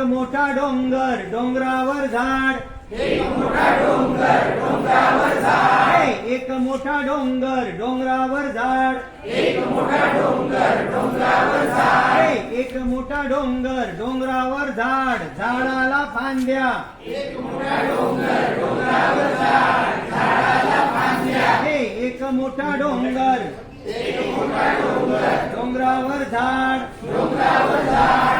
एक मोठा डोंगर डोंगरावर झाड. हे, एक मोठा डोंगर डोंगरावर झाड. एक मोठा डोंगर डोंगरावर झाड. झाडाला फांद्या. हे एक मोठा डोंगर. डोंगरावर झाड. झाडाला फांद्या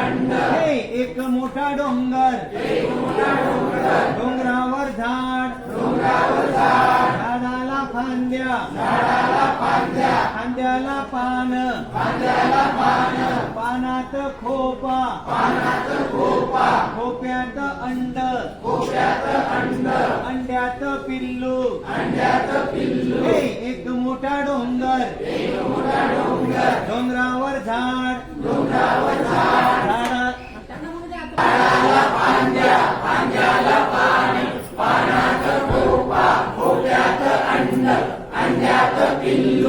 एक मोठा डोंगर डोंगरावर झाड झाडाला फांद्या फांद्याला पान पानात खोपा खोप्यात अंड अंड्यात पिल्लू. एक मोठा डोंगर डोंगरावर झाड झाडा.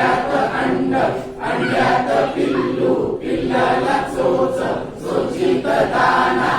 अंड्यात अंड अंड्यात पिल्लू पिल्लाला चोच चोचीत दाना